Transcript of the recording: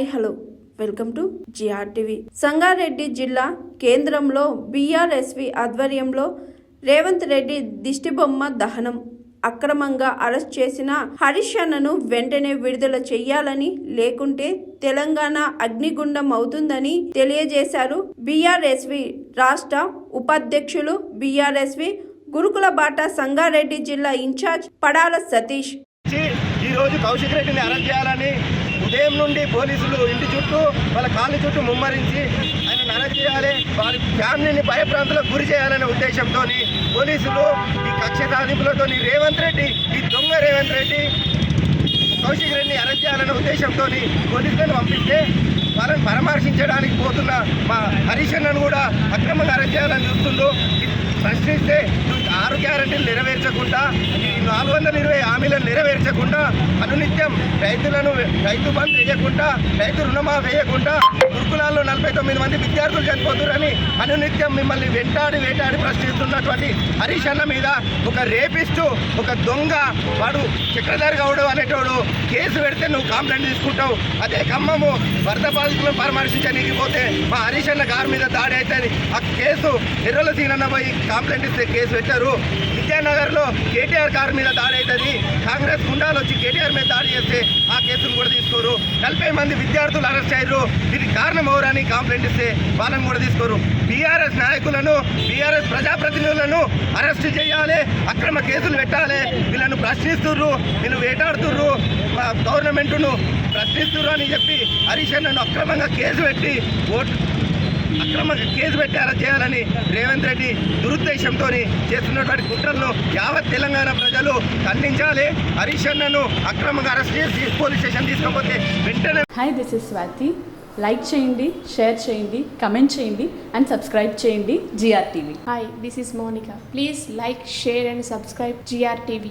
Hi hello. Welcome to GRTV Sangareddy జిల్లా కేంద్రంలో BRSV ఆధ్వర్యంలో రేవంత్ రెడ్డి దిష్టిబొమ్మ దహనం. అక్రమంగా అరెస్ట్ చేసిన హరీష్ అన్నను వెంటనే విడుదల చెయ్యాలని లేకుంటే తెలంగాణ అగ్నిగుండం అవుతుందని తెలియజేశారు బీఆర్ఎస్వి రాష్ట్ర ఉపాధ్యక్షులు బీఆర్ఎస్వి గురుకుల బాట సంగారెడ్డి జిల్లా ఇన్ఛార్జ్ పడాల సతీష్. ఈరోజు కౌశిక్ రెడ్డిని అరెస్ట్ చేయాలని ఉదయం నుండి పోలీసులు ఇంటి చుట్టూ వాళ్ళ కాళ్ళ చుట్టూ ముమ్మరించి ఆయన అరెస్ట్ చేయాలి వారి ఫ్యామిలీని భయప్రాంతులకు గురి చేయాలనే ఉద్దేశంతో పోలీసులు ఈ కక్ష సాధింపులతో రేవంత్ రెడ్డి ఈ దొంగ రేవంత్ రెడ్డి కౌశిక్ రెడ్డిని అరెస్ట్ చేయాలనే ఉద్దేశంతో పోలీసులను పంపిస్తే వాళ్ళని పరామర్శించడానికి పోతున్న మా హరీష్ అన్నను కూడా అక్రమంగా అరెస్ట్ చేయాలని చూస్తుందో ప్రశ్నిస్తే నువ్వు ఆరు గ్యారంటీలు నెరవేర్చకుండా ఈ నాలుగు వందల ఇరవై హామీలను నెరవేర్చకుండా అనునిత్యం రైతులను రైతు బంద్ వేయకుండా రైతు రుణమాఫీ వేయకుండా గురుకులాల్లో నలభై తొమ్మిది మంది విద్యార్థులు చనిపోతున్నారని అనునిత్యం మిమ్మల్ని వెంటాడి వేటాడి ప్రశ్నిస్తున్నటువంటి హరీష్ అన్న మీద ఒక రేపిస్టు ఒక దొంగ వాడు చక్రధర్ గౌడు అనేటోడు కేసు పెడితే నువ్వు కంప్లైంట్ తీసుకుంటావు. అదే ఖమ్మము వరద బాధితులను పరామర్శించడానికి పోతే మా హరీష్ అన్న కారు మీద దాడి అవుతుంది. ఆ కేసు ఎర్రల సీనన్నపై కంప్లైంట్ ఇస్తే కేసు పెట్టారు. విద్యానగర్లో కేటీఆర్ కారు మీద దాడి అవుతుంది కాంగ్రెస్ గుండాలు వచ్చి కేటీఆర్ మీద దాడి చేస్తే ఆ కేసును కూడా తీసుకోరు. నలభై మంది విద్యార్థులు అరెస్ట్ అయ్యారు. దీనికి కారణం ఎవరని కంప్లైంట్ ఇస్తే వాళ్ళని కూడా తీసుకోరు. బీఆర్ఎస్ నాయకులను బీఆర్ఎస్ ప్రజాప్రతినిధులను అరెస్ట్ చేయాలి. అక్రమ కేసులు పెట్టాలి. వీళ్ళను ప్రశ్నిస్తుర్రు. వీళ్ళు వేటాడుతుర్రు. మా గవర్నమెంట్ను ప్రశ్నిస్తుర్రు అని చెప్పి హరీష్ అక్రమంగా కేసు పెట్టి ఓటు అక్రమంగా కేసు పెట్టి అరెస్ట్ చేయాలని రేవంత్ రెడ్డి దురుద్దేశంతో చేస్తున్నటువంటి కుట్రలను యావత్ తెలంగాణ ప్రజలు ఖండించాలి హరీష్ అన్నను అక్రమంగా అరెస్ట్ చేసి పోలీస్ స్టేషన్ తీసుకపోతే వెంటనే hi this is Swathi like చేయండి షేర్ చేయండి కమెంట్ చేయండి అండ్ సబ్స్క్రైబ్ చేయండి GR TV Hi, this is Monica. Please like, share, and subscribe GRTV.